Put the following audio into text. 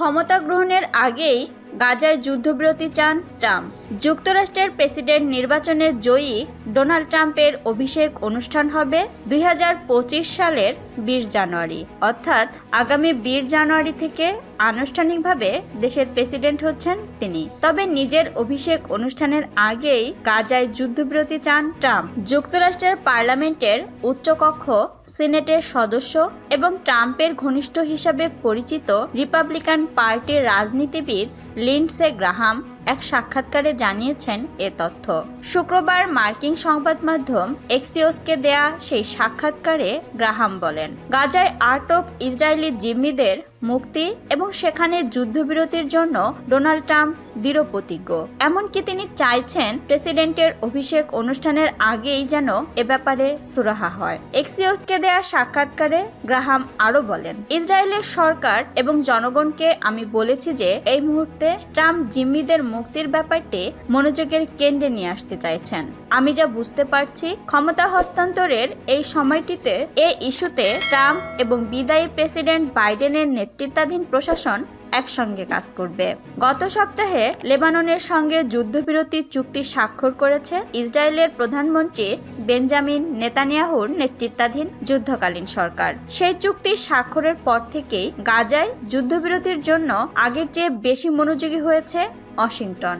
ক্ষমতা গ্রহণের আগেই গাজায় যুদ্ধবিরতি চান ট্রাম্প। যুক্তরাষ্ট্রের প্রেসিডেন্ট নির্বাচনে জয়ী ডোনাল্ড ট্রাম্পের অভিষেক অনুষ্ঠান হবে দুই হাজার পঁচিশ সালের বিশ জানুয়ারি। অর্থাৎ আগামী বিশ জানুয়ারি থেকে আনুষ্ঠানিকভাবে দেশের প্রেসিডেন্ট হচ্ছেন তিনি। তবে নিজের অভিষেক অনুষ্ঠানের আগেই গাজায় যুদ্ধবিরতি চান ট্রাম্প। যুক্তরাষ্ট্রের পার্লামেন্টের উচ্চকক্ষ, সিনেটের সদস্য এবং ট্রাম্পের ঘনিষ্ঠ হিসাবে পরিচিত রিপাবলিকান পার্টির রাজনীতিবিদ লিন্ডসে গ্রাহাম এক সাক্ষাৎকারে জানিয়েছেন এ তথ্য। শুক্রবার মার্কিন সংবাদ মাধ্যম এক্সিওসকে দেয়া সেই সাক্ষাৎকারে গ্রাহাম বলেন, গাজায় আটক ইসরায়েলি জিম্মিদের মুক্তি এবং সেখানে যুদ্ধবিরতির জন্য ডোনাল্ড ট্রাম্প দৃঢ় প্রতিজ্ঞ এমনকি তিনি চাইছেন প্রেসিডেন্টের অভিষেক অনুষ্ঠানের আগেই যেন এ ব্যাপারে সুরাহা হয়। এক্সিওসকে দেয়া সাক্ষাৎকারে গ্রাহাম আরও বলেন, ইসরায়েলের সরকার এবং জনগণকে আমি বলেছি যে এই মুহূর্তে ট্রাম্প জিম্মিদের মুক্তির ব্যাপারটি মনোযোগের কেন্দ্রে নিয়ে আসতে চাইছেন। আমি যা বুঝতে পারছি, ক্ষমতা হস্তান্তরের এই সময়টিতে এ ইস্যুতে ট্রাম্প এবং বিদায়ী প্রেসিডেন্ট বাইডেনের নেতৃত্বাধীন প্রশাসন একসঙ্গে কাজ করবে। গত সপ্তাহে লেবাননের সঙ্গে যুদ্ধবিরতি চুক্তি স্বাক্ষর করেছে ইসরায়েলের প্রধানমন্ত্রী বেঞ্জামিন নেতানিয়াহুর নেতৃত্বাধীন যুদ্ধকালীন সরকার। সেই চুক্তি স্বাক্ষরের পর থেকেই গাজায় যুদ্ধবিরতির জন্য আগের চেয়ে বেশি মনোযোগী হয়েছে ওয়াশিংটন।